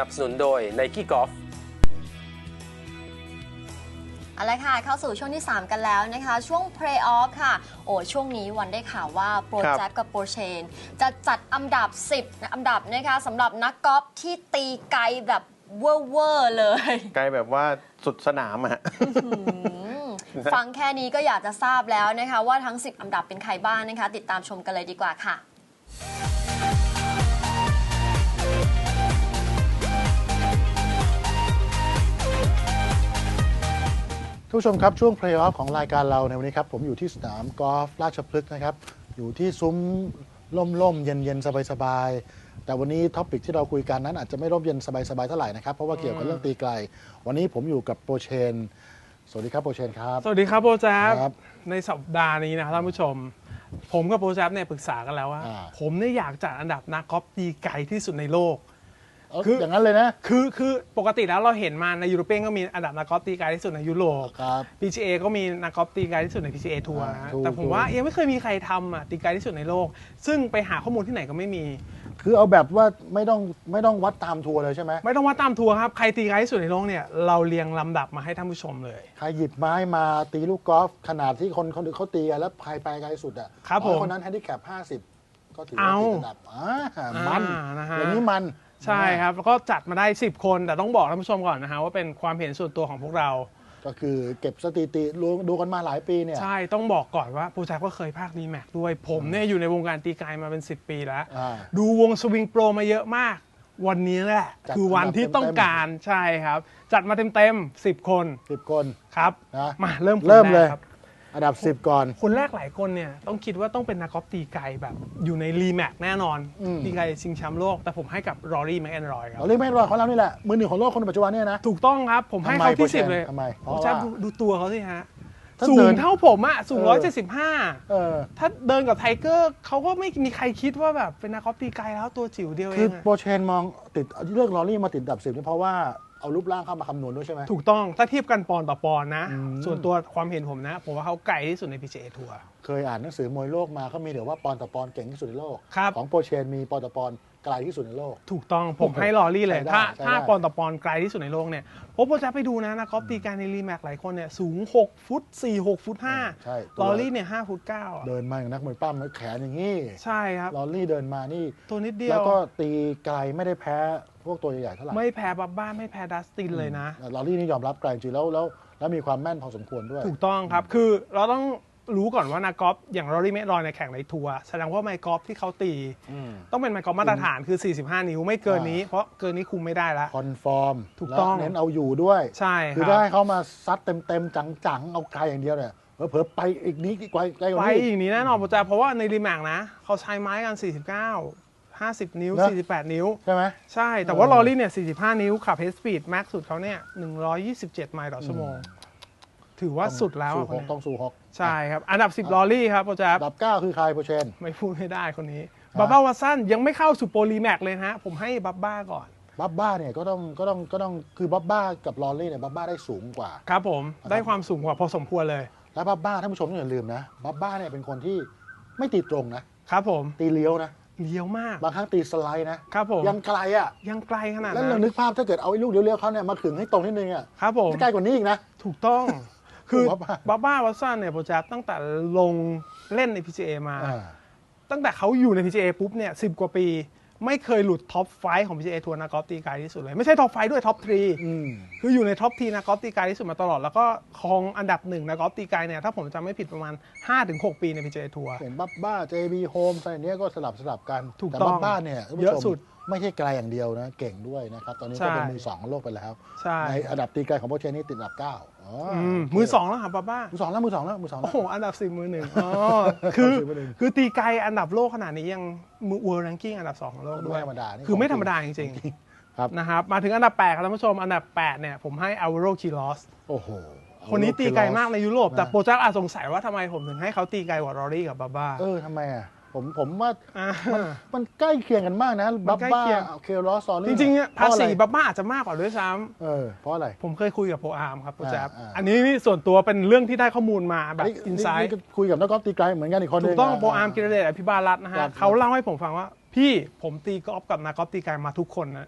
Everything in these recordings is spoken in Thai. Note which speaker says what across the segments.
Speaker 1: นับสนุนโดย Nike Golf
Speaker 2: เอาละค่ะ เข้าสู่ช่วงที่ 3 กันแล้วนะคะ ช่วง Play Off ค่ะ โอ้ช่วงนี้วันได้ข่าวว่าโปร
Speaker 3: ครับ
Speaker 2: แจ็คกับโปรเชน จะจัดอันดับ 10นะอันดับนะคะสำหรับนักกอล์ฟที่ตีไกลแบบเวอร์ๆเลย
Speaker 3: ไกลแบบว่าสุดสนามอะ
Speaker 2: ฟังแค่นี้ก็อยากจะทราบแล้วนะคะ ว่าทั้ง 10 อันดับเป็นใครบ้างนะคะ ติดตามชมกันเลยดีกว่าค่ะ
Speaker 4: ทุกผู้ชมครับ ช่วงเพลย์ออฟของรายการเราในวันนี้ครับ ผมอยู่ที่สนามกอล์ฟราชพฤกษ์นะครับ อยู่ที่ซุ้มล่มๆ เย็นๆ สบายๆ แต่วันนี้ท็อปิกที่เราคุยกันนั้นอาจจะไม่ร่มเย็นสบายๆ เท่าไหร่นะครับ เพราะว่าเกี่ยวกับเรื่องตีไกล วันนี้ผมอยู่กับโปรเชน สวัสดีครับโปรเชนครับ
Speaker 5: สวัสดีครับโปรแจ๊บ
Speaker 4: ครับ
Speaker 5: ในสัปดาห์นี้นะครับท่านผู้ชม ผมกับโปรแจ๊บเนี่ยปรึกษากันแล้วว่า
Speaker 4: อ่า
Speaker 5: ผมเนี่ยอยากจัดอันดับนักกอล์ฟตีไกลที่สุดในโลก
Speaker 4: เอา
Speaker 5: คือ
Speaker 4: อย่างนั้นเลยนะ
Speaker 5: คือคือปกติแล้วเราเห็นมาในยุโรเปียนก็มีอันดับนักกอล์ฟตีไกลที่สุดในยุโรป
Speaker 4: ครับ
Speaker 5: PGA ก็มีนักกอล์ฟตีไกลที่สุดใน PGA ทัวร์
Speaker 4: อ่า
Speaker 5: นะ
Speaker 4: ถูก
Speaker 5: แต่ผมว่ายังไม่เคยมีใครทำอะตีไกลที่สุดในโลก ซึ่งไปหาข้อมูลที่ไหนก็ไม่มี
Speaker 4: คือเอาแบบว่าไม่ต้องไม่ต้องวัดตามทัวร์เลยใช่ไหม
Speaker 5: ไม่ต้องว่าตามทัวร์ครับ ใครตีไกลที่สุดในโลกเนี่ยเราเรียงลำดับมาให้ท่านผู้ชมเลย
Speaker 4: ใครหยิบไม้มาตีลูกกอล์ฟขนาดที่คนคนอื่นเขาตีกันแล้วใครไปไกลสุดอะ
Speaker 5: ครับ
Speaker 4: อ๋อ
Speaker 5: ผม
Speaker 4: คนนั้นแฮนดิแคป50 ก็ถือว่า
Speaker 5: เอา
Speaker 4: ติดอันดับอ่ามัน
Speaker 5: อ่านะฮะ
Speaker 4: อย่างนี้มัน
Speaker 5: ใช่ครับ แล้วก็จัดมาได้ 10 คนแต่ต้องบอกท่านผู้ชมก่อนนะฮะว่าเป็นความเห็นส่วนตัวของพวกเรา
Speaker 4: ก็คือเก็บสถิติดูดูกันมาหลายปีเนี่ย
Speaker 5: ใช่ต้องบอกก่อนว่าโปรแจ็คก็เคยภาคดีแม็กด้วย ผมเนี่ยอยู่ในวงการตีไกลมาเป็น 10 ปีแล้ว
Speaker 4: อ่า
Speaker 5: ดูวงสวิงโปรมาเยอะมาก วันนี้แหละ
Speaker 4: จัด
Speaker 5: คือวันที่
Speaker 4: อันดับ
Speaker 5: ต้องการใช่ครับ จัดมาเต็มๆ10 คน
Speaker 4: สิบคน
Speaker 5: ครับ
Speaker 4: นะ
Speaker 5: มาเริ่มคน
Speaker 4: เริ่มเลย
Speaker 5: แกครับ
Speaker 4: อันดับ 10 ก่อน
Speaker 5: คนแรกหลายคนเนี่ยต้องคิดว่าต้องเป็นนักกอล์ฟตีไกลแบบอยู่ในรีแม็กแน่นอน
Speaker 4: อืม
Speaker 5: ตีไกลชิงแชมป์โลก แต่ผมให้กับรอรี่แมคแอนรอยครับ
Speaker 4: เราเรียกไม่รอดของเรานี่แหละ มือหนึ่งของโลกคนปัจจุบันเนี่ยนะ
Speaker 5: ถูกต้องครับ ผมให้
Speaker 4: ทำไม
Speaker 5: เขาที่
Speaker 4: โปรเช
Speaker 5: สิ
Speaker 4: น
Speaker 5: บเลย
Speaker 4: ทำไมเพ
Speaker 5: ผ
Speaker 4: ราะ
Speaker 5: ม
Speaker 4: ว่า
Speaker 5: จะดูดูตัวเขาสิฮะ
Speaker 4: ถ้า
Speaker 5: สู
Speaker 4: เดิ
Speaker 5: ง
Speaker 4: น
Speaker 5: เท่าผมอะสูง
Speaker 4: เอ
Speaker 5: ร้อ
Speaker 4: อ
Speaker 5: ยเจ็ดสิบห้า
Speaker 4: เออ
Speaker 5: ถ้าเดินกับไทเกอร์เขาก็ไม่มีใครคิดว่าแบบเป็นนักกอล์ฟตีไกลแล้วตัวจิ๋วเดียวเอ
Speaker 4: คือง
Speaker 5: อะ
Speaker 4: โปรเชนมองติดเลือกลอรี่มาติดอันดับ10นี่เพราะว่า เอารูปร่างเข้ามาคำนวณด้วยใช่ไหม
Speaker 5: ถูกต้องถ้าเทียบกันปอนด์ต่อปอนด์นะ
Speaker 4: อืม
Speaker 5: ส่วนตัวความเห็นผมนะ ผมว่าเขาไกลที่สุดใน PGA ทัวร์
Speaker 4: เคยอ่านหนังสือมวยโลกมาเขามีเดี๋ยวว่าปอนด์ต่อปอนด์เก่งที่สุดในโลก
Speaker 5: ครับ
Speaker 4: ของโปรเชนมีปอนด์ต่อปอนด์ ไกลที่สุดในโลก
Speaker 5: ถูกต้องผมให้ลอรี่เลย
Speaker 4: ใช้ได้
Speaker 5: ถ้า
Speaker 4: ใช้ได้
Speaker 5: ถ้าปอนด์ต่อปอนด์ไกลที่สุดในโลกเนี่ยผมโปรจะไปดูนะนักกอล์ฟตีไกลในรีแม็กหลายคนเนี่ยสูง 6 ฟุต 4 6 ฟุต5
Speaker 4: ใช่
Speaker 5: ลอรี่เนี่ย5ฟุต9อะ
Speaker 4: เดินมาอย่างนักมวยปั้มแล้วแขนอย่างนี้
Speaker 5: ใช่ครับ
Speaker 4: ลอรี่เดินมานี่
Speaker 5: ตัวนิดเดีย
Speaker 4: แล้ววก็ตีไกลไม่ได้แพ้พวกตัวใหญ่ๆเท่าไหร่
Speaker 5: ไม่แพ้บับบ้าไม่แพ้ดัสตินเลยนะ
Speaker 4: ลอรี่นี่ยอมรับไกลจริงแล้วแล้วแล้วมีความแม่นพอสมควรด้วย
Speaker 5: ถูกต้องครับ คือเราต้อง รู้ก่อนว่านักกอล์ฟอย่างรอรี่เมทรอยในยแข่งในทัวร์แสดงว่าไมค์กอล์ฟที่เขาตี
Speaker 4: อืม
Speaker 5: ต้องเป็นไมค์กอล์ฟมาตรฐานคือ 45 นิ้วไม่เกินนี้เพราะเกินนี้คุมไม่ได้แล้ว
Speaker 4: คอนฟอร์ม
Speaker 5: ถูกต้อง
Speaker 4: และเน้นเอาอยู่ด้วย
Speaker 5: ใช่ค
Speaker 4: คือ
Speaker 5: รับ
Speaker 4: ได้เขามาซัดเต็มๆ จังๆ เอาไกลอย่างเดียวเนี่ยเผลอๆไปอีกนี้ไกลไกลกว่า
Speaker 5: ไป
Speaker 4: นี้
Speaker 5: อีกนี้แน่นอนโปรแจเพราะว่าในรีแมกนะเขาใช้ไม้กัน 49 50 นิ้ว
Speaker 4: นะ
Speaker 5: 48 นิ้ว
Speaker 4: ใช่ไหม
Speaker 5: ใช่ แต่ว่า
Speaker 4: เออ
Speaker 5: ลอรี่เนี่ย 45 นิ้วขับเฮดสปีดแม็กสุดเขาเนี่ย 127 ไมล์ต่อชั่วโมง ถือว่าสุดแล้ว
Speaker 4: สู่
Speaker 5: อะ
Speaker 4: ห
Speaker 5: คน
Speaker 4: ก
Speaker 5: เนี้ย
Speaker 4: ต้องสู่หก
Speaker 5: ใช่ครับ อันดับ 10ลอรี่ครับโปรแจ
Speaker 4: อันดับเก้าคือใครโปรเชน
Speaker 5: ไม่พูดไม่ได้คนนี้บับบ้าวัตสันยังไม่เข้าสู่โปรรีแม็กเลยนะฮะผมให้บับบ้าก่อน
Speaker 4: บับบ้าเนี่ยก็ต้องก็ต้องก็ต้องคือบับบ้ากับลอรี่เนี่ยบับบ้าได้สูงกว่า
Speaker 5: ครับผมได้ความสูงกว่าพอสมควรเลย
Speaker 4: แล้วบับบ้าท่านผู้ชมต้องอย่าลืมนะบับบ้าเนี่ยเป็นคนที่ไม่ตีตรงนะครับ
Speaker 5: ผม
Speaker 4: ตีเลี้ยวนะ
Speaker 5: เลี้ยวมาก
Speaker 4: บางครั้งตีสไลด์นะครับ
Speaker 5: ผม
Speaker 4: ยังไกลอะ
Speaker 5: ยังไกลขนาด
Speaker 4: แล้ว
Speaker 5: นั้
Speaker 4: เรา
Speaker 5: น
Speaker 4: นึกภาพถ้าเกิดเอาไอ้ลูกเลี้ยวๆเขาเนี่ยมาขึงให้ตรงนิดนึงอะ
Speaker 5: ครับผม
Speaker 4: จะไกลกว่านี้อีกนะ
Speaker 5: ถูกต้อง คือ
Speaker 4: บับบ้า
Speaker 5: บับบ้าวัตสันเนี่ยโปรแจตั้งแต่ลงเล่นใน PGA มา
Speaker 4: อ่า
Speaker 5: ตั้งแต่เขาอยู่ใน PGA ปุ๊บเนี่ยสิกว่าปี ไม่เคยหลุดท็อปไฟของ PGA ทัวร์นักกอล์ฟตีไกลที่สุดเลย ไม่ใช่ท็อปไฟด้วยท็อปทรี
Speaker 4: อืม
Speaker 5: คืออยู่ในท็อปทีนักกอล์ฟตีไกลที่สุดมาตลอด แล้วก็ครองอันดับหนึ่งนักกอล์ฟตีไกลเนี่ยถ้าผมจำไม่ผิดประมาณ 5-6 ปีใน PGA ทัวร์
Speaker 4: เห็นบับบ้า JB Home อะไรเนี้ยก็สลับสลับกัน
Speaker 5: ถูก
Speaker 4: แต่
Speaker 5: ต้
Speaker 4: บั
Speaker 5: อง
Speaker 4: บบ้าเนี่ยท่านผู้
Speaker 5: เยอะ
Speaker 4: ชม
Speaker 5: สุด
Speaker 4: ไม่ใช่ไกลอย่างเดียวนะ เก่งด้วยนะครับ ตอนนี้
Speaker 5: ใช่
Speaker 4: ก็เป็นมือสองของโลกไปแล้ว
Speaker 5: ใช่
Speaker 4: ในอันดับตีไกลของโปรเชนนี่ติดอันดับเก้าอ๋อ
Speaker 5: อืม
Speaker 4: โเค
Speaker 5: มือสองแล้วครับบับบ้า
Speaker 4: มือสองแล้วมือสองแล้วมือสองแล้
Speaker 5: โอ้
Speaker 4: ว
Speaker 5: โห อันดับสิบมือหนึ่งอ๋อ คือ
Speaker 4: สิบมือหนึ่ง
Speaker 5: คือตีไกลอันดับโลกขนาดนี้ยังมือ world ranking อันดับสองของโลกด้วย
Speaker 4: ไม่ธรรมดานี่
Speaker 5: คือไม่
Speaker 4: ของจริง
Speaker 5: ธรรมดาจริง
Speaker 4: ครับ
Speaker 5: ๆนะครับ มาถึงอันดับ8ครับท่านผู้ชม อันดับ8เนี่ยผมให้ Alvaro Quiroz
Speaker 4: โอ้โห
Speaker 5: คนนี้ตีไกลมากในยุโรป แต่
Speaker 4: นะ
Speaker 5: โปรเจกต์อาจสงสัยว่าทำไมผมถึงให้เขาตีไกลกว่า รอรี่กับบาบ้า
Speaker 4: เออทำไมอะ ผมผมว่า
Speaker 5: อ่า
Speaker 4: มันใกล้เคียงกันมากนะ
Speaker 5: มั
Speaker 4: บั
Speaker 5: น
Speaker 4: บ
Speaker 5: ใกล้
Speaker 4: บ้า
Speaker 5: เคียง
Speaker 4: เคลอสซอนี่
Speaker 5: จริงๆเนี่ย
Speaker 4: เพ
Speaker 5: ภา
Speaker 4: ราะอะไร
Speaker 5: ษีบาบ้าอาจจะมากกว่าด้วยซ้ำ
Speaker 4: เออเพราะอะไร
Speaker 5: ผมเคยคุยกับโปรอาร์มครับโปรเจกต์
Speaker 4: อ่าอ่า
Speaker 5: อันนี้นี่ส่วนตัวเป็นเรื่องที่ได้ข้อมูลมาแบบ
Speaker 4: นี่
Speaker 5: อินไซ
Speaker 4: นี่
Speaker 5: ด์
Speaker 4: ก็คุยกับนักกอล์ฟตีไกลเหมือนกันอีกคนหนึ
Speaker 5: ถู
Speaker 4: ง
Speaker 5: กต้องะโปรอาร์มกิรเดชอภิบาลรัตน์นะ
Speaker 4: ครั
Speaker 5: ฮะ
Speaker 4: บ
Speaker 5: เขาเล่าให้ผมฟังว่า พี่ผมตีกอล์ฟกับนักกอล์ฟตีไกลมาทุกคนนะ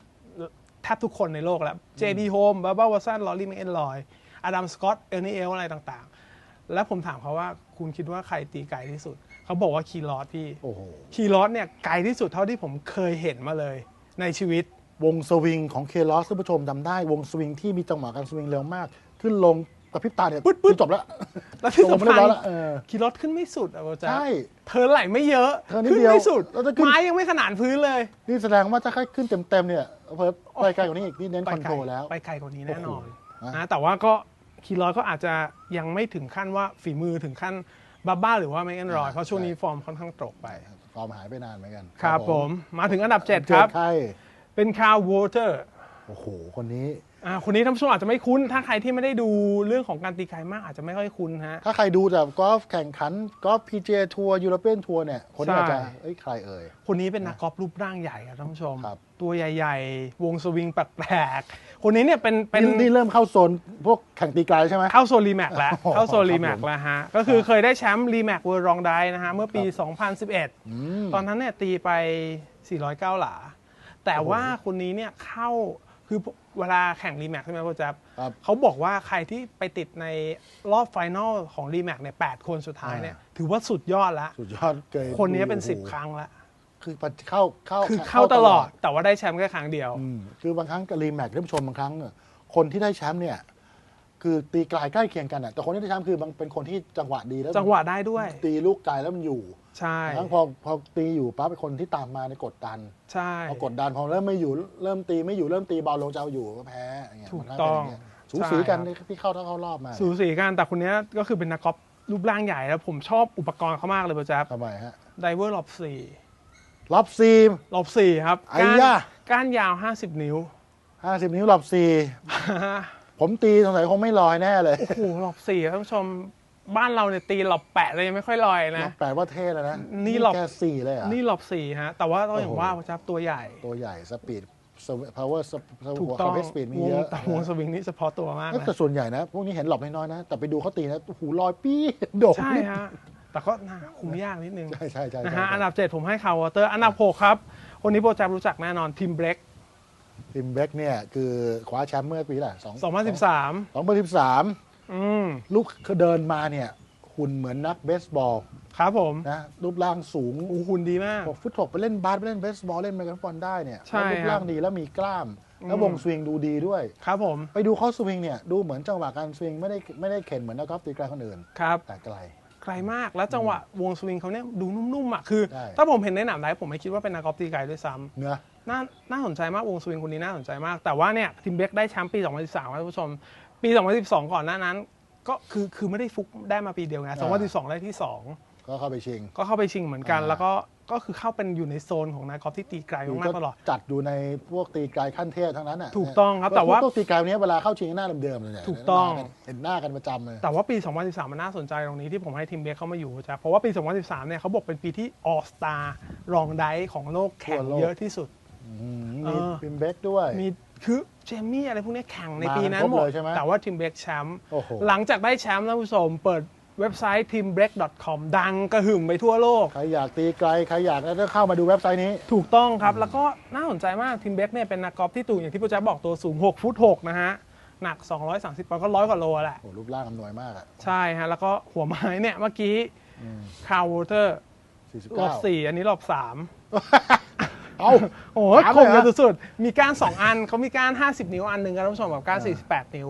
Speaker 5: แทบทุกคนในโลกแล้ว JD Home บับเบิลวอสันลอรี่แมนลอยอดัมสกอตเอลนี่เอลอะไรต่างๆ แล้วผมถามเขาว่าคุณคิดว่าใครตีไกลที่สุดเขาบอกว่าคีรอสพี่
Speaker 4: โอ้โห
Speaker 5: คีรอสเนี่ยไกลที่สุดเท่าที่ผมเคยเห็นมาเลย ในชีวิต
Speaker 4: วงสวิงของเคลอสท่านผู้ชมจำได้ วงสวิงที่มีจังหวะการสวิงเร็วมาก ขึ้นลงกระพริบตาเนี่ย
Speaker 5: ปึ๊ดปึ๊ด
Speaker 4: จบแล้ว
Speaker 5: แล้วที่
Speaker 4: ลงมา
Speaker 5: สำคัญ
Speaker 4: เรียบร้อยแล้วเออ
Speaker 5: คีรอสขึ้นไม่สุดอะโบจ๊ะ
Speaker 4: ใช่
Speaker 5: เธอไหลไม่เยอะ
Speaker 4: เธอนิด
Speaker 5: ขึ้น
Speaker 4: เดียว
Speaker 5: ไม่สุด
Speaker 4: แล้วจะขึ้น
Speaker 5: ไม้ยังไม่ขนานพื้นเลย
Speaker 4: นี่แสดงว่าถ้าค่ขึ้นเต็มๆเนี่ยเพิ่มไปไกลกว่านี้อีกนี่เน้นคอนโทรลแล้ว
Speaker 5: ไปไกลกว่านี้แน่นอน
Speaker 4: โอ้โห
Speaker 5: นะแต่ว่าก็คีรอยก็อาจจะยังไม่ถึงขั้นว่าฝีมือถึงขั้น บับบ้าหรือว่าแมกแอนรอย
Speaker 4: อ่า
Speaker 5: เพราะช่วงนี้
Speaker 4: ใช่
Speaker 5: ฟอร์มค่อนข้างตกไป
Speaker 4: ฟอร์มหายไปนานเหมือนกัน
Speaker 5: ครับผมมาถึงอันดับ7
Speaker 4: เจ็
Speaker 5: ครับ
Speaker 4: ใคร
Speaker 5: เป็นคาร์วอเตอร์
Speaker 4: โอ้โห คนนี้
Speaker 5: อ่าคนนี้ท่านผู้ชมอาจจะไม่คุ้น ถ้าใครที่ไม่ได้ดูเรื่องของการตีไกลมากอาจจะไม่ค่อยคุ้นฮะ
Speaker 4: ถ้าใครดูแต่กอล์ฟแข่งขันกอล์ฟพีเจทัวร์ยูโรเปียนทัวร์เนี่ย คนนี้อาจจะ
Speaker 5: ใช่
Speaker 4: เอ้ยใครเอ่ย
Speaker 5: คนนี้เป็นนักกอล์ฟรูปร่างใหญ่ครับท่านผู้ชม
Speaker 4: ครับ
Speaker 5: ตัวใหญ่ ๆ วงสวิงแปลกๆ คนนี้เนี่ยเป็นเป็น
Speaker 4: นี่นี่เริ่มเข้าโซนพวกแข่งตีไกลใช่ไหม
Speaker 5: เข้าโซนรีแมกแล้ว
Speaker 4: โอ้โห
Speaker 5: เข้าโซนรีแม
Speaker 4: ครั
Speaker 5: ก
Speaker 4: บผม
Speaker 5: แล้วฮะ ก็คือเคยได้แชมป์รีแมกเวอร์รองไดนะฮะเมื่อปี 2011
Speaker 4: อืม
Speaker 5: ตอนนั้นเนี่ยตีไป 409 หลา แต่ว่าคนนี้เนี่ยเข้า คือเวลาแข่งรีแมกใช่ไหมพ่อแจ๊บ
Speaker 4: ครับ
Speaker 5: เขาบอกว่าใครที่ไปติดในรอบไฟนอลของรีแมกเนี่ย8คนสุดท้ายเนี่ย ถือว่าสุดยอดแล้ว
Speaker 4: สุดยอดเกย
Speaker 5: คนนี้เป็น
Speaker 4: โอ้โห
Speaker 5: 10ครั้งแล้ว
Speaker 4: คือเข้าเข้า
Speaker 5: คือเข้าตลอด แต่ว่าได้แชมป์แค่ครั้งเดียว
Speaker 4: อืมคือบางครั้งกับรีแมทท่านผู้ชมบางครั้งเนี่ยคนที่ได้แชมป์เนี่ย คือตีไกลใกล้เคียงกันอะแต่คนที่ได้แชมป์คือบางเป็นคนที่จังหวะดีแล้ว
Speaker 5: จังหวะได้ด้วย
Speaker 4: ตีลูกไกลแล้วมันอยู่
Speaker 5: ใช่
Speaker 4: บางครั้งพอพอตีอยู่ปั๊บเป็นคนที่ตามมาในยกดดัน
Speaker 5: ใช่
Speaker 4: พอกดดันพอเริ่มไม่อยู่เริ่มตีไม่อยู่เริ่มตีเบาลงจะเอาอยู่ก็แพ้อย่างเงี้ย
Speaker 5: ถูก
Speaker 4: มัน
Speaker 5: ต้อง
Speaker 4: เป็นย่าเยสูสีกัน
Speaker 5: ใช่ครับ
Speaker 4: ที่เข้าถ้าเข้ารอบมา
Speaker 5: สูสีกันแต่คนนี้ก็คือเป็นนักกอล์ฟรูปร่างใหญ่แล้วผมชอบอุปกรณ์เขามากเลยพ่อแจ๊บ
Speaker 4: ทำไมฮะ
Speaker 5: ไดเวอร์หลบสี่
Speaker 4: รอบซีม
Speaker 5: หลบสี่ครับ
Speaker 4: ไอ้
Speaker 5: ก้าน
Speaker 4: ย่า
Speaker 5: ก้านยาว 50 นิ้ว
Speaker 4: ห้าสิบนิ้วรอบซีผมตีสงสัยคงไม่ลอยแน่เลย
Speaker 5: โอ้โหหลบสี่ท่านผู้ชม บ้านเราเนี่ยตีหลบแปดเลยยังไม่ค่อยลอย
Speaker 4: ร
Speaker 5: นะ
Speaker 4: อบแปดว่าเท่แล้วนะ
Speaker 5: นี่รอบ
Speaker 4: แค่สี่เลยเหรอะ
Speaker 5: นี่หลบสี่ฮะ แต่ว่าต้องอย่าง
Speaker 4: โอ้โห
Speaker 5: ว่าพ่อแจ๊บตัวใหญ่
Speaker 4: ตัวใหญ่สปีดพาวเวอร์
Speaker 5: ถูกต้อง
Speaker 4: เวสปีดมี
Speaker 5: วง
Speaker 4: เยอะ
Speaker 5: แต่วงสวิงนี่เฉพาะตัวมาก
Speaker 4: เอ้ย
Speaker 5: นะ
Speaker 4: แต่ส่วนใหญ่นะ พวกนี้เห็นหลบน้อยๆนะ แต่ไปดูเขาตีนะโอ้โหลอยปี้โดด
Speaker 5: ใช่ฮะ แต่ก็น่าคุมยากนิดนึง
Speaker 4: ใช่ใช่ใช่
Speaker 5: นะ
Speaker 4: ใช่
Speaker 5: ฮะ อันดับ 7 ผมให้คาววอเตอร์ อันดับ 6 ครับ คนนี้โปรแจบรู้จักแน่นอนทีมเบรก
Speaker 4: ทีมเบคเนี่ย คือคว้าแชมป์เมื่อปีไหนสอง
Speaker 5: 2013
Speaker 4: สองพันสิบสาม
Speaker 5: อืม
Speaker 4: ลูกคือเดินมาเนี่ยหุ่นเหมือนนักเบสบอล
Speaker 5: ครับผม
Speaker 4: นะรูปร่างสูง
Speaker 5: อูหุ่นดีมาก
Speaker 4: หกฟุตหกไปเล่นบาสไปเล่นเบสบอลเล่นเมกาบอลได้เนี่ย
Speaker 5: ใช่
Speaker 4: แล้วรูปร่าง
Speaker 5: ครับ
Speaker 4: ดีแล้วมีกล้าม แล้ว
Speaker 5: อืม
Speaker 4: วงสวิงดูดีด้วย
Speaker 5: ครับผม
Speaker 4: ไปดูเขาสวิงเนี่ยดูเหมือนจังหวะการสวิงไม่ได้ไม่ได้เข็นเหมือนนักกอล์ฟตีไกลคนอื่น
Speaker 5: ครับ
Speaker 4: แต่ไกล
Speaker 5: ไกลมากแล้วจังหวะวงสวิงเขาเนี่ยดูนุ่มๆอะคือ
Speaker 4: ใช่
Speaker 5: ถ้าผมเห็นในหนังไดผมไม่คิดว่าเป็นนักกอล์ฟตีไกลด้วยซ้
Speaker 4: เนื้อำ
Speaker 5: น่าน่าสนใจมากวงสวิงคนนี้น่าสนใจมาก แต่ว่าเนี่ยทีมเบรกได้แชมป์ปี 2013ครับท่านผู้ชม ปี 2012 ก่อนหน้านั้น ก็คือคือไม่ได้ฟุกได้มาปีเดียวไง2012 ได้ที่ 2
Speaker 4: ก็เข้าไปชิง
Speaker 5: ก็เข้าไปชิงเหมือนกัน
Speaker 4: อ่า
Speaker 5: แล้วก็ก็คือเข้าเป็นอยู่ในโซนของนักกอล์ฟที่ตีไกลมากๆตลอด
Speaker 4: จัดอยู่ในพวกตีไกลขั้นเทพทั้งนั้นอะ
Speaker 5: ถูกต้องครับแต่ว่า
Speaker 4: พวกตีไกลเนี้ยเวลาเข้าชิงหน้าเดิมๆเลยเนี่ย
Speaker 5: ถูกต้อง
Speaker 4: เห็นหน้ากันประจำเลย
Speaker 5: แต่ว่าปี 2013 มันน่าสนใจตรงนี้ที่ผมให้ทีมเบรกเข้ามาอยู่จ้ะเพราะว่าปี 2013 เนี่ยเขาบอกเป็นปีที่ออสตารองไดของโลกแข่ง
Speaker 4: ทั่วโลก
Speaker 5: เยอะที่สุด
Speaker 4: อืม
Speaker 5: เอ
Speaker 4: มี
Speaker 5: อ
Speaker 4: พิมเบกด้วย
Speaker 5: มีคือเจมี่อะไรพวกนี้แข่งใน
Speaker 4: มา
Speaker 5: ปีนั้น
Speaker 4: ครบ
Speaker 5: หมด
Speaker 4: เลยใช่ไหม
Speaker 5: แต่ว่าทีมเบรกแชมป์
Speaker 4: โอ้โห
Speaker 5: หลังจากได้แชมป์ท่านผู้ชมเปิดเว็บไซต์ teambreak.com ดังกระหึ่มไปทั่วโลก
Speaker 4: ใครอยากตีไกล ใครอยากแล้วก็เข้ามาดูเว็บไซต์นี้
Speaker 5: ถูกต้องครับ แล้วก็น่าสนใจมากทีมเบรกเนี่ยเป็นนักกอล์ฟที่ตูอย่างที่พี่แจ๊บบอกตัวสูง 6 ฟุต 6 นะฮะ หนัก 230ปอนด์ก็ร้อยกว่าโลแหละ
Speaker 4: โอ้รูปร่างอำนวยมากอะ
Speaker 5: ใช่ฮะ แล้วก็หัวไม้เนี่ย เมื่อกี้คาร์วอเตอร์รอบ
Speaker 4: 49
Speaker 5: สี่อันนี้รอบสาม
Speaker 4: เอ้า
Speaker 5: โอ้โห
Speaker 4: สาม
Speaker 5: ค
Speaker 4: เลย
Speaker 5: ม
Speaker 4: เหรอ
Speaker 5: กันสุดๆ มีก้าน2 อันเขามีก้าน 50 นิ้วอันหนึ่งครับท่านผู้ชมกับก้าน 48 นิ้ว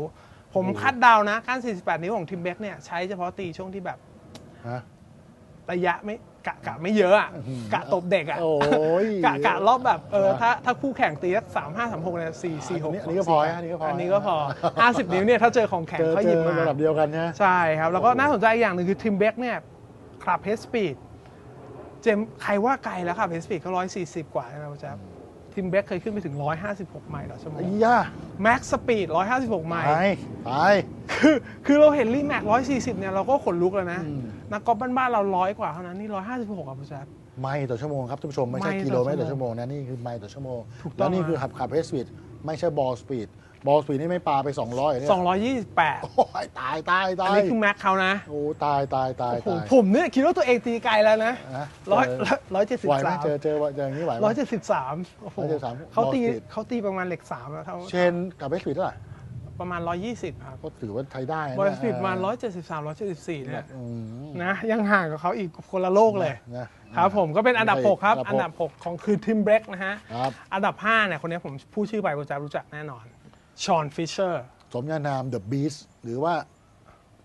Speaker 5: ผมคาดเดานะก้าน 48 นิ้วของทีมเบคเนี่ยใช้เฉพาะตีช่วงที่แบบ
Speaker 4: ฮะ
Speaker 5: ระยะไม่กะกะไม่เยอะอะกะตบเด็กอะ
Speaker 4: โอ้ย
Speaker 5: กะกะรอบแบบเออถ้าถ้าคู่แข่งตีสักสามห้าสามหกเนี่ยสี่สี่หก
Speaker 4: อันนี้ก็พอฮะอันนี้ก็พออั
Speaker 5: อันนี้ก็พอห้าสิบนิ้วเนี่ยถ้าเจอของแข็ง
Speaker 4: เจอ
Speaker 5: เขาห
Speaker 4: เจ
Speaker 5: ยิบ
Speaker 4: อ
Speaker 5: มา
Speaker 4: ระดับเดียวกันใช่ไหม
Speaker 5: ใช่ครับ แล้วก็น่าสนใจอีกอย่างหนึ่งคือทีมเบคเนี่ยคลับเฮสปีด เจมใครว่าไกลแล้วครับเฮสปีดเขาร้อยสี่สิบกว่าใช่ไหมครับแจ๊บทีมเบคเคยขึ้นไปถึง 156 ไมล์ต่อชั่วโม
Speaker 4: ไอ้
Speaker 5: ง
Speaker 4: ย่า
Speaker 5: แม็กสปีด156 ไม
Speaker 4: ไป
Speaker 5: ล์
Speaker 4: ไป
Speaker 5: คือคือเราเห็นรีแม็ก140 เนี่ย เราก็ขนลุกแล้วนะ
Speaker 4: อืม
Speaker 5: นักกอล์ฟบ้านๆเราร้อยกว่าเท่านั้น นี่ 156ครับแจ๊บ
Speaker 4: ไมล์ต่อชั่วโมงครับท่านผู้ชม ไม่ใช่
Speaker 5: ไมล์
Speaker 4: กิโลเมตร
Speaker 5: ต่
Speaker 4: ต่
Speaker 5: อ
Speaker 4: อ
Speaker 5: ชั่
Speaker 4: ชั่
Speaker 5: ว
Speaker 4: ว
Speaker 5: โม
Speaker 4: โม
Speaker 5: ง
Speaker 4: งนะ นี่คือไมล์ต่อชั่วโมง
Speaker 5: ถูกต้อง
Speaker 4: แล้วนี่คือ
Speaker 5: ฮะ
Speaker 4: ขับขับเฮสปีดไม่ใช่บอลสปีด บอลสปีดนี่ไม่ปาไป 200เนี่ย
Speaker 5: 228
Speaker 4: โอ้ยตายตายตา
Speaker 5: อัน
Speaker 4: ย
Speaker 5: นี้คือแม็กเขานะ
Speaker 4: โอ้ตายตายตาย
Speaker 5: โอ้โห
Speaker 4: ตาย
Speaker 5: ผมเนี่ยคิดว่าตัวเองตีไกลแล้วนะ
Speaker 4: นะ
Speaker 5: ร้อย
Speaker 4: เจ
Speaker 5: ร้อยเจ็ดสิบ
Speaker 4: ไหวไหม
Speaker 5: สาม
Speaker 4: เจอเจอเจออย่างนี้ไหวไหม
Speaker 5: ร้อยเจ็ดสิบสามโอ้โห
Speaker 4: 173
Speaker 5: เขาตี
Speaker 4: บอลสปีด
Speaker 5: เขาตีประมาณเหล็กสามแล้วเท่า
Speaker 4: เชนกับเบสปีดเท่าไหร่
Speaker 5: ประมาณร้อยยี่สิบครับ
Speaker 4: ก็ถือว่าใช้ได้นะ
Speaker 5: บอลสปีดประมาณร้อยเจ็ดสิบสามร้อยเจ็ดสิบสี่เนี่ย
Speaker 4: อืม
Speaker 5: นะยังห่างกับเขาอีกคนละโลกเลย
Speaker 4: นะ ครับ
Speaker 5: ผมก็เป็นอันดับ 6 ครับ อันดับ
Speaker 4: หก
Speaker 5: 6ของคือทิมเบรกนะฮะ
Speaker 4: ครับ
Speaker 5: อันดับ 5เนี่ยคนนี้ผมพูดชื่อไปคุณจะรู้จักแน่นอน ชอนฟิชเชอร์
Speaker 4: สมญานาม The Beast หรือว่า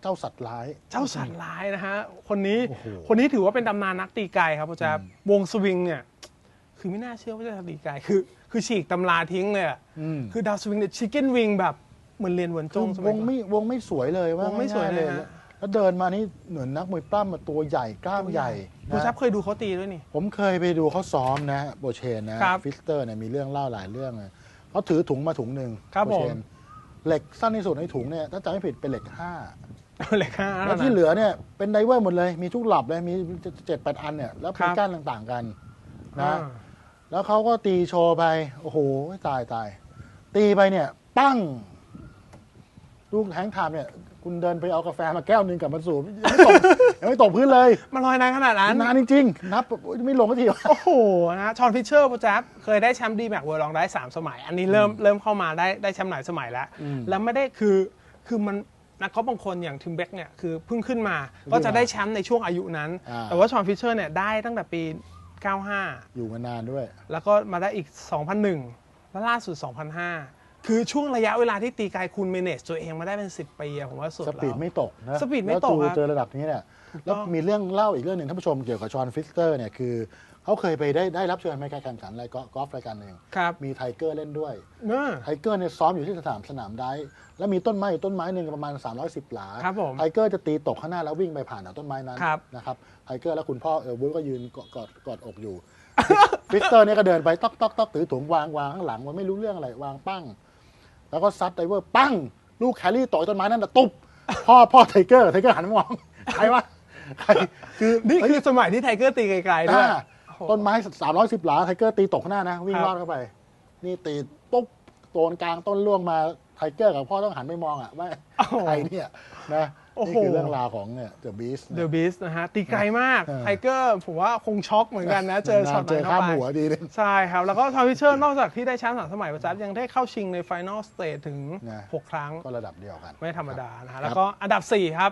Speaker 4: เจ้าสัตว์ร้าย
Speaker 5: เจ้าสัตว์ร้ายนะฮะ คนนี้
Speaker 4: โอ้โห
Speaker 5: คนนี้ถือว่าเป็นตำนานนักตีไกลครับคุณจะวงสวิงเนี่ย คือไม่น่าเชื่อว่าจะตีไกลคือ คือฉีกตำราทิ้งเลยอะ
Speaker 4: อืม
Speaker 5: คือดาวสวิงเนี่ยชิคเก้นวิงแบบเหมือนเรียนเหวน
Speaker 4: คื
Speaker 5: จ
Speaker 4: อง
Speaker 5: ส
Speaker 4: ว
Speaker 5: มัย
Speaker 4: ง
Speaker 5: ก่อน
Speaker 4: ไม่วงไม่สวยเลยว่าว
Speaker 5: งไม่สวยเลย
Speaker 4: ง่า
Speaker 5: ฮะ
Speaker 4: แล้วเดินมานี่เหมือนนักมวยปล้ำมาตัวใหญ่กล้ามใหญ่
Speaker 5: คุณ
Speaker 4: นะ
Speaker 5: ชับเคยดูเขาตีด้วยนี่
Speaker 4: ผมเคยไปดูเขาซ้อมนะโบเชนนะครับ ฟิสเตอร์เนี่ยมีเรื่องเล่าหลายเรื่องนะ เขาถือถุงมาถุงหนึ่ง
Speaker 5: ครับ
Speaker 4: โบเชน
Speaker 5: ผม
Speaker 4: เหล็กสั้นที่สุดในถุงเนี่ยถ้าจำไม่ผิดเป็นเหล็กห้า
Speaker 5: เหล็กห้า
Speaker 4: แล้วที่เหลือเนี่ยเป็นไดเวอร์หมดเลยมีทุกหลับเลยมีเจ็ดแปดอันเนี่ยแล้ว
Speaker 5: ครั
Speaker 4: มี
Speaker 5: บ
Speaker 4: ก้านต่างๆกันนะ
Speaker 5: อ่า
Speaker 4: แล้วเขาก็ตีโชว์ไป โอ้โห ตายตาย ตีไปเนี่ย ปั้ง ลูกแฮงค์ไทม์เนี่ย คุณเดินไปเอากาแฟมาแก้วหนึ่งกลับมาสูบยังไม่ตกยังไม่ตกพื้นเลย
Speaker 5: มันลอยนานขนาดนั้น
Speaker 4: นานจริงๆ นับโอ๊ยไม่ลงก็ที
Speaker 5: โอ้โหนะชอนฟิชเชอร์ปูจับเคยได้แชมป์ดีแม็กเวิร์ลองได้ 3 สมัย อันนี้เริ่มเริ่มเข้ามาได้ได้แชมป์หลายสมัยแล้ว
Speaker 4: อืม
Speaker 5: แล้วไม่ได้คือคือมันนักกอล์ฟบางคนอย่างทิมเบ็กเนี่ยคือเพิ่งขึ้นมา
Speaker 4: เพิ่ง
Speaker 5: ก็จะได้แชมป์ในช่วงอายุนั้น
Speaker 4: อ่า
Speaker 5: แต่ว่าชอนฟิชเชอร์เนี่ยได้ตั้งแต่ปี 95
Speaker 4: อยู่มานานด้วย
Speaker 5: แล้วก็มาได้อีก 2001 แล้วล่าสุด 2005 คือช่วงระยะเวลาที่ตีไกลคุณเมเนจตัวเองมาได้เป็น 10 ปีอะผมว่าสุด
Speaker 4: ส
Speaker 5: แล้ว
Speaker 4: ปีดไม่ตกนะ
Speaker 5: สปีดไม่ตก
Speaker 4: แล้ว
Speaker 5: ฮะ
Speaker 4: เจอระดับนี้เนี่ย
Speaker 5: ถูกต้อง
Speaker 4: แล้วมีเรื่องเล่าอีกเรื่องหนึ่งท่านผู้ชมเกี่ยวกับชอนฟิสเตอร์เนี่ยคือเขาเคยไปได้ได้รับเชิญไปการแข่งขันอะไรกอล์ฟรายการหนึ่ง
Speaker 5: ครับ
Speaker 4: มีไทเกอร์เล่นด้วย
Speaker 5: เนอะ
Speaker 4: ไทเกอร์เนี่ยซ้อมอยู่ที่สนามสนามได้ แล้วมีต้นไม้อยู่ต้นไม้หนึ่งประมาณ 310 หลา
Speaker 5: ครับผม
Speaker 4: ไทเกอร์จะตีตกข้างหน้าแล้ววิ่งไปผ่านแถวต้นไม้นั้น
Speaker 5: ครับ
Speaker 4: นะครับไทเกอร์และคุณพ่อเออร์วูดก็ยืนกอดกอดกอดอกอยู่ ฟิสเตอร์เนี่ยก็เดินไปต๊อกต๊อกต๊อกถือถุงวางวางข้างหลังมันไม่รู้เรื่องอะไรวางปั้ง แล้วก็ซัดไดเวอร์ปั้ง ลูกแครี่ต่อยต้นไม้นั่นน่ะตุ๊บพ่อพ่อไทเกอร์ไทเกอร์หันมามองใครวะใครคือ
Speaker 5: นี่คือสมัยที่ไทเกอร์ตีไกลๆด้วย
Speaker 4: อ่าต้นไม้310หลาไทเกอร์ตีตกข้างหน้านะ วิ่ง
Speaker 5: ครับ
Speaker 4: ลอดเข้าไป นี่ตีปุ๊บโตนกลางต้นล่วงมาไทเกอร์กับพ่อต้องหันไปมองอะว่า
Speaker 5: โอ้โห
Speaker 4: ใครเนี่ยนะ
Speaker 5: โอ้โห
Speaker 4: นี่คือเรื่องราวของเนี่ยเดอะบีส
Speaker 5: เดอะบีสนะฮะตีไกลมาก
Speaker 4: เออ
Speaker 5: ไทเกอร์ผมว่าคงช็อกเหมือนกันนะ เจอช็อต
Speaker 4: เจ
Speaker 5: นั้
Speaker 4: อน
Speaker 5: เข้า
Speaker 4: ข้าม
Speaker 5: ไป
Speaker 4: หัวดีนึง
Speaker 5: ใช่ครับ แล้วก็ทอมพิเชอร์นอกจากที่ได้แชมป์สามสมัยประจับยังได้เข้าชิงในไฟนอลสเตจถึง
Speaker 4: นะ
Speaker 5: 6 ครั้ง
Speaker 4: ก็ระดับเดียวกัน
Speaker 5: ไม่ธรรมดานะ
Speaker 4: ครั
Speaker 5: ฮะ
Speaker 4: บ
Speaker 5: แล้วก็อันดับ 4 ครับ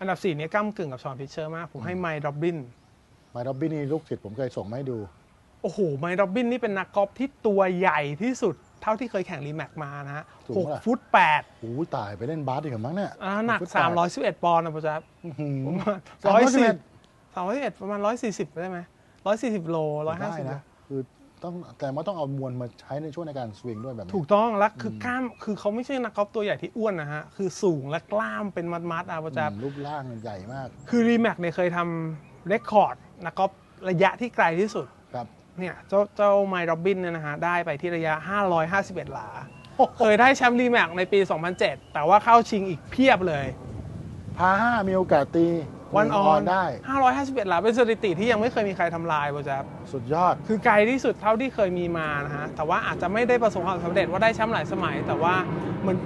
Speaker 5: อันดับ 4 เนี้ยก้ากึ่งกับชอนพิเชอร์มาก ผมให้ไมค์โรบิน
Speaker 4: ไมค์ร็อบบี้นี่ลูกศิษย์ผมเคยส่งมาให้ดู
Speaker 5: โอ้โห ไมค์โรบินนี่เป็นนักกอล์ฟที่ตัวใหญ่ที่สุด เท่าที่เคยแข่งรีแมกมานะฮะ
Speaker 4: สูง
Speaker 5: หก
Speaker 4: เท่าไหร่
Speaker 5: ฟุต8
Speaker 4: โอ้ยตายไปเล่นบาสดีกว่ามั้งเนี่ย
Speaker 5: อ่าหนัก
Speaker 4: ฟุตแปด
Speaker 5: 311 ปอนด์นะประจับ
Speaker 4: อื้อหือ
Speaker 5: ร้อยสิบ
Speaker 4: 311
Speaker 5: สามร้อยสิบประมาณร้อยสี่สิบได้ไหมร้อยสี่สิบโลร้อยห้า
Speaker 4: ได้
Speaker 5: สิบ
Speaker 4: นะคือต้องแต่ว่าต้องเอามวลมาใช้ในช่วงในการสวิงด้วยแบบนี้
Speaker 5: ถูกต้องแล้วคือกล้ามคือเขาไม่ใช่นักกอล์ฟตัวใหญ่ที่อ้วนนะฮะ คือสูงและกล้ามเป็นมัดๆอะประจับ
Speaker 4: อืมรูปร่างใหญ่มาก
Speaker 5: คือรีแมกเนี่ยเคยทำเรคคอร์ดนักกอล์ฟระยะที่ไกลที่สุด
Speaker 4: ครับ
Speaker 5: เนี่ยเจ้าเจ้าไมล์โรบินเนี่ยนะฮะได้ไปที่ระยะ 551 หลา เคยได้แชมป์รีแมกในปี 2007 แต่ว่าเข้าชิงอีกเพียบเลย
Speaker 4: พาห้ามีโอกาสตี
Speaker 5: วันออน
Speaker 4: ได้
Speaker 5: 551 หลาเป็นสถิติที่ยังไม่เคยมีใครทำลายประจับ
Speaker 4: สุดยอด
Speaker 5: คือไกลที่สุดเท่าที่เคยมีมานะฮะ แต่ว่าอาจจะไม่ได้ประสบความสำเร็จว่าได้แชมป์หลายสมัย แต่ว่ามัน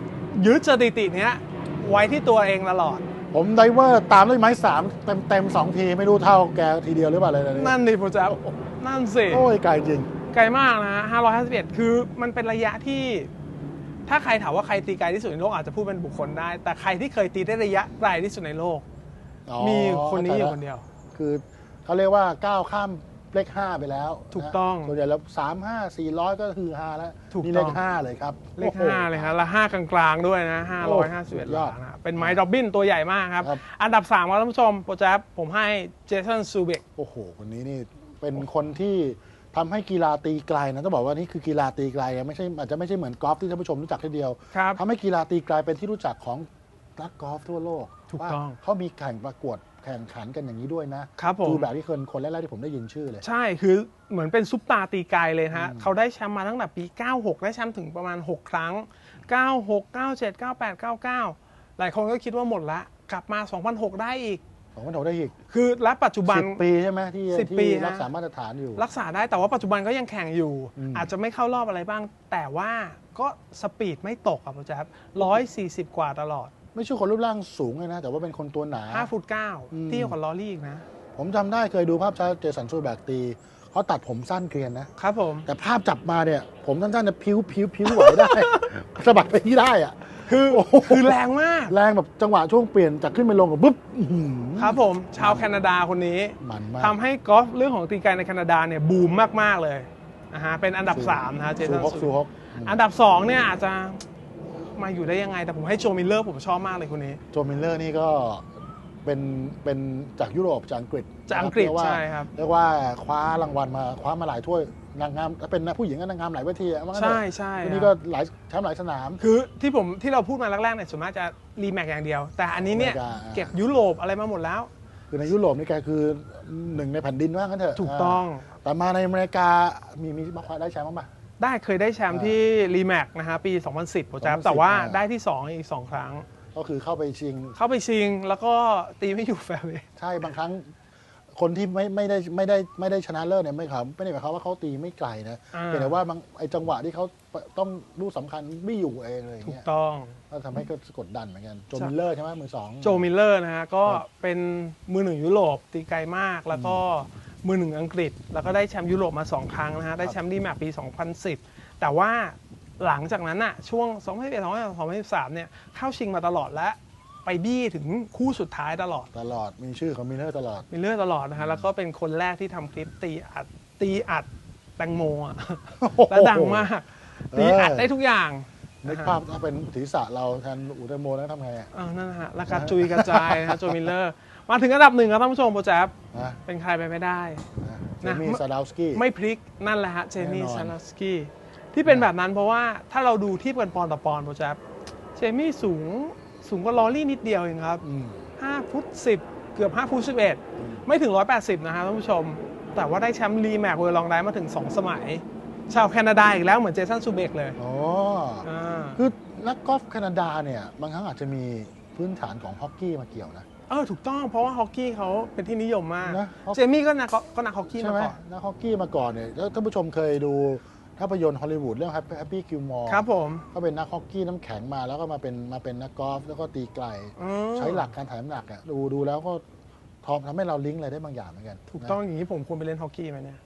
Speaker 5: ยึดสถิติเนี้ยไว้ที่ตัวเองตลอด
Speaker 4: ผมไดเวอร์ตามด้วยไม้สามเต็มเต็มๆสองทีไม่รู้เท่าแกทีเดียวหรือเปล่าเลยนะ
Speaker 5: นั่นดิผมจะนั่นสิ
Speaker 4: โอ้ยไกลจริง
Speaker 5: ไกลมากนะฮะ551 คือมันเป็นระยะที่ ถ้าใครถามว่าใครตีไกลที่สุดในโลกอาจจะพูดเป็นบุคคลได้ แต่ใครที่เคยตีได้ระยะไกลที่สุดในโลก
Speaker 4: อ๋อ
Speaker 5: มีคนนี้อยู่
Speaker 4: ข้าใจละ
Speaker 5: คนเดียว
Speaker 4: คือเขาเรียกว่าก้าวข้ามเลขห้าไปแล้ว
Speaker 5: ถูกต้อง
Speaker 4: นะส่วนใหญ่แล้วสามห้าสี่ร้อยก็คือห้าแล้ว
Speaker 5: ถูก
Speaker 4: นี่
Speaker 5: ต้
Speaker 4: เล
Speaker 5: อง
Speaker 4: ขห้าเลยครับ
Speaker 5: เลข
Speaker 4: โอ้โห้า
Speaker 5: เลยฮะและห้ากลางๆด้วยนะ
Speaker 4: โอ้
Speaker 5: 551
Speaker 4: สุด
Speaker 5: ห
Speaker 4: ยอ
Speaker 5: ลา
Speaker 4: ด
Speaker 5: นะเป็นไมค์ดอบบินตัวใหญ่มากครับ
Speaker 4: ครับ
Speaker 5: อันดับ3ครับท่านผู้ชมโปรแจบผมให้เจสันซูเบก
Speaker 4: โอ้โหคนนี้นี่ เป็นคนที่ทำให้กีฬาตีไกลนะต้องบอกว่านี่คือกีฬาตีไกลนะไม่ใช่อาจจะไม่ใช่เหมือนกอล์ฟที่ท่านผู้ชมรู้จักทีเดียว
Speaker 5: ครับ
Speaker 4: ทำให้กีฬาตีไกลเป็นที่รู้จักของนักกอล์ฟทั่วโลก
Speaker 5: ถูก
Speaker 4: ว่า
Speaker 5: ต้อง
Speaker 4: เขามีแข่งประกวดแข่งขันกันอย่างนี้ด้วยนะครับ
Speaker 5: ผม
Speaker 4: คือแบบที่คนคนแรกๆที่ผมได้ยินชื่อเลย
Speaker 5: ใช่คือเหมือนเป็นซุปตาตีไกลเลยฮะเขาได้แชมป์มาตั้งแต่ปี 96 ได้แชมป์ถึงประมาณ 6 ครั้ง 96 97 98 99 หลายคนก็คิดว่าหมดละ กลับมา 2006 ได้อีก
Speaker 4: ของพันโทได้อีก
Speaker 5: คือและปัจจุบัน
Speaker 4: สิบปีใช่ไหมที่
Speaker 5: สิบ
Speaker 4: ที่
Speaker 5: ปีฮะ
Speaker 4: รักษามาตรฐานอยู่
Speaker 5: รักษาได้แต่ว่าปัจจุบันก็ยังแข่งอยู่
Speaker 4: อืม
Speaker 5: อาจจะไม่เข้ารอบอะไรบ้าง แต่ว่าก็สปีดไม่ตกครับโปรแจ๊บร้อยสี่สิบกว่าตลอด
Speaker 4: ไม่ใช่คนรูปร่างสูงเลยนะ แต่ว่าเป็นคนตัวหนา
Speaker 5: ห้าฟุตเก้า
Speaker 4: อืม
Speaker 5: เตี้ยกว่าลอรี่อีกนะ
Speaker 4: ผมจำได้เคยดูภาพช้าเจสันซูแบกตีเขาตัดผมสั้นเกรียนนะ
Speaker 5: ครับผม
Speaker 4: แต่ภาพจับมาเนี่ย ผมสั้นๆเนี่ยพิ้วพิ้วพิ้วไหวได้ สะบัดไปที่ได้อะ
Speaker 5: คือคือแรงมาก
Speaker 4: แรงแบบจังหวะช่วงเปลี่ยนจากขึ้นไปลงกับปุ๊บอื้อหือ
Speaker 5: ครับผมชาวแคนาดาคนนี้
Speaker 4: มันมาก
Speaker 5: ทำให้กอล์ฟเรื่องของตีไกลในแคนาดาเนี่ยบูมมาก ๆ เลยนะฮะเป็นอันดับ3นะฮะเจ
Speaker 4: ซู
Speaker 5: สัน
Speaker 4: ฮอกซูฮอก
Speaker 5: อันดับ 2 เนี่ยอาจจะมาอยู่ได้ยังไง แต่ผมให้โจมิลเลอร์ผมชอบมากเลยคนนี้
Speaker 4: โจมิลเลอร์นี่ก็เป็นเป็นจากยุโรปจากอังกฤษ
Speaker 5: จากอังกฤษ
Speaker 4: เยว่า
Speaker 5: ใช่ครับ
Speaker 4: เรียกว่าคว้ารางวัลมาคว้ามาหลายถ้วย นางงามเป็นนักผู้หญิงก็นางงามหลายเวทีอะว่างั้นเถ
Speaker 5: ใช่
Speaker 4: อะ
Speaker 5: ใช่
Speaker 4: คน
Speaker 5: ค
Speaker 4: นี้
Speaker 5: รั
Speaker 4: ก็
Speaker 5: บ
Speaker 4: หลายแชมป์หลายสนาม
Speaker 5: คือที่ผมที่เราพูดมาแรกๆเนี่ยส่วนมากจะรีแมกอย่างเดียว แต่อันนี้เนี่ย
Speaker 4: อเมริกาอ่า
Speaker 5: เก็บยุโรปอะไรมาหมดแล้ว
Speaker 4: คือในยุโรปนี่แกคือหนึ่งในแผ่นดินว่างั้นเถอะ
Speaker 5: ถูกต้องา
Speaker 4: แต่มาในอเมริกามีมีมาคว้าได้แชมป์บ้างปะ
Speaker 5: ได้เคยได้แชมป์ที่รีแมกนะฮะปี 2010โปรแจ๊บ
Speaker 4: 2010
Speaker 5: แต่ว่า
Speaker 4: อ่า
Speaker 5: ได้ที่ 2 อีก 2 ครั้ง
Speaker 4: ก็คือเข้าไปชิง
Speaker 5: เข้าไปชิงแล้วก็ตีไม่อยู่แฟร์เวย์
Speaker 4: ใช่บางครั้ง คนที่ไม่ไม่ได้ไม่ได้ไม่ได้ชนะเลิศเนี่ยไม่เขาไม่ได้หมายความว่าเขาตีไม่ไกลนะ
Speaker 5: อ่า
Speaker 4: เพียงแต่ว่าบางไอ้จังหวะที่เขาต้องลูกสำคัญไม่อยู่เองเลยอย่าง
Speaker 5: ถูก
Speaker 4: เงี้ย
Speaker 5: ต้อง
Speaker 4: ก็ทำให้ก็กดดันเหมือนกันโจมิลเลอร์ใช่ไหมมือสอง
Speaker 5: โจมิลเลอร์นะฮะก็
Speaker 4: ครับ
Speaker 5: เป็นมือหนึ่งยุโรปตีไกลมาก แล้วก็มือหนึ่งอังกฤษ แล้วก็ได้แชมป์ยุโรปมา 2 ครั้งนะฮะ ได้แชมป์ดีแมปปี 2010 แต่ว่าหลังจากนั้นอะช่วง 2011 2013เนี่ยเข้าชิงมาตลอดและ ไปบี้ถึงคู่สุดท้ายตลอด
Speaker 4: ตลอดมีชื่อของมิลเลอร์ตลอด
Speaker 5: มิลเลอร์ตลอดนะฮะแล้วก็เป็นคนแรกที่ทำคลิปตีอัดตีอัดแตงโมอะและดังมากตีอัดได้ทุกอย่าง
Speaker 4: นึกภาพถ้าเป็นศีรษะเราแทนอุตโมแล้วทำไงอะ
Speaker 5: อ่านั่นนะฮะแล้วก็จุยกระจายนะฮะโจมิลเลอร์ มาถึงอันดับหนึ่งครับท่านผู้ชมโปรแจ๊บ
Speaker 4: นะ
Speaker 5: เป็นใครไปไม่ได้
Speaker 4: นะเจ
Speaker 5: นะ
Speaker 4: มี่ซาดาวสกี้
Speaker 5: ไม่พลิกนั่นแหละฮะเจมี่
Speaker 4: แน่นอน
Speaker 5: ซาลาสกี้ที่เป็นแบบนั้นเพราะว่าถ้าเราดูที่กันปอนต่อปอนโปรแจ๊บเจมี่สูง สูงกว่าลอรี่นิดเดียวเองครับ
Speaker 4: อืม
Speaker 5: 5ฟุต10 เกือบ5ฟุต11 ไม่ถึง 180 นะฮะท่านผู้ชม แต่ว่าได้แชมป์รีแมกเวอร์ลองได้มาถึง 2 สมัย ชาวแคนาดาอีกแล้วเหมือนเจสันซูเบกเลย
Speaker 4: อ๋อ
Speaker 5: อ่า
Speaker 4: คือนักกอล์ฟแคนาดาเนี่ย บางครั้งอาจจะมีพื้นฐานของฮอกกี้มาเกี่ยวนะ
Speaker 5: เออถูกต้องเพราะว่าฮอกกี้เขาเป็นที่นิยมมาก
Speaker 4: นะฮอก
Speaker 5: เจมี่ก็นักก็นักฮอกกี้
Speaker 4: ใช่
Speaker 5: มา
Speaker 4: ไหม
Speaker 5: ก่อน
Speaker 4: นักฮอกกี้มาก่อนเนี่ยแล้วท่านผู้ชมเคยดู ภาพยนตร์ฮอลลีวูดเรื่อง Happy Happy Gilmore
Speaker 5: ครับผม
Speaker 4: ก็เป็นนักฮอกกี้น้ำแข็งมาแล้วก็มาเป็นมาเป็นนักกอล์ฟแล้วก็ตีไกล
Speaker 5: อืม
Speaker 4: ใช้หลักการถ่ายน้ำหนักอะดูดูแล้วก็ทำทำให้เราลิงก์อะไรได้บางอย่างเหมือนกัน
Speaker 5: ถูกต้องอย่างนี้ผมควรไปเล่นฮอกกี้ไหมเนี่ย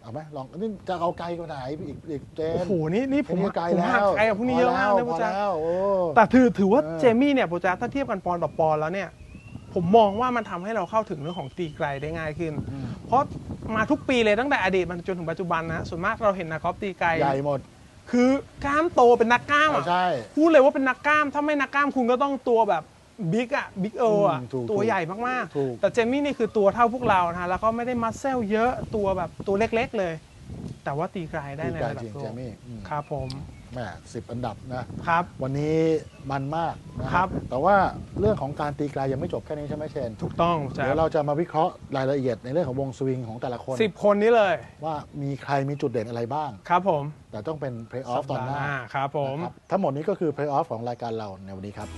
Speaker 4: เอาไหมลองนี่จะเอาไกลกว่าไหนอีกอีกเจน
Speaker 5: โอ้โหนี่นี่ผม
Speaker 4: อันนี้ไกล
Speaker 5: ผม
Speaker 4: แล้
Speaker 5: หัก
Speaker 4: ว
Speaker 5: ไกลกับพวกนี้เยอะมากเลย
Speaker 4: พ
Speaker 5: โปร
Speaker 4: อ
Speaker 5: แจ๊บ
Speaker 4: แล้วโอ้
Speaker 5: แต่ถือถือว่า
Speaker 4: เออ
Speaker 5: เจมี่เนี่ยโปรแจ๊บถ้าเทียบกันปอนต่อปอนแล้วเนี่ย ผมมองว่ามันทำให้เราเข้าถึงเรื่องของตีไกลได้ง่ายขึ้น
Speaker 4: อืม
Speaker 5: เพราะ มาทุกปีเลยตั้งแต่อดีตมาจนถึงปัจจุบันนะส่วนมากเราเห็นนักกอล์ฟตีไกล
Speaker 4: ใหญ่หมด
Speaker 5: คือกล้ามโตเป็นนักกล้ามอะ
Speaker 4: ใช่
Speaker 5: พูดเลยว่าเป็นนักกล้ามถ้าไม่นักกล้ามคุณก็ต้องตัวแบบบิ๊กอะบิ๊กเออะ
Speaker 4: อืมถูก
Speaker 5: ตัวใหญ่มาก
Speaker 4: ถูก
Speaker 5: ๆ แต่เจมี่นี่คือตัวเท่าพวกเรานะฮะแล้วก็ไม่ได้มัสเซลเยอะตัวแบบตัวเล็ก ๆ เลย แต่ว่าตีไกลได้
Speaker 4: ตี
Speaker 5: ใน
Speaker 4: ไกล
Speaker 5: ระดั
Speaker 4: จริ
Speaker 5: บ
Speaker 4: ง
Speaker 5: โล
Speaker 4: เจ
Speaker 5: ก
Speaker 4: มี่อืม
Speaker 5: ครับผม
Speaker 4: แหมสิบอันดับนะ
Speaker 5: ครับ
Speaker 4: วันนี้มันมากนะครับ แต่ว่าเรื่องของการตีไกลยังไม่จบแค่นี้ใช่ไหมเชน
Speaker 5: ถูกต้องแจ๊
Speaker 4: เดี๋ยวเราจะมาวิเคราะห์รายละเอียดในเรื่องของวงสวิงของแต่ละคน
Speaker 5: สิบคนนี้เลย
Speaker 4: ว่ามีใครมีจุดเด่นอะไรบ้าง
Speaker 5: ครับผม
Speaker 4: แต่ต้องเป็นเพลย์ออฟตอนหน้า
Speaker 5: ครับผม
Speaker 4: นะครับทั้งหมดนี้ก็คือเพลย์ออฟของรายการเราในวันนี้ครับ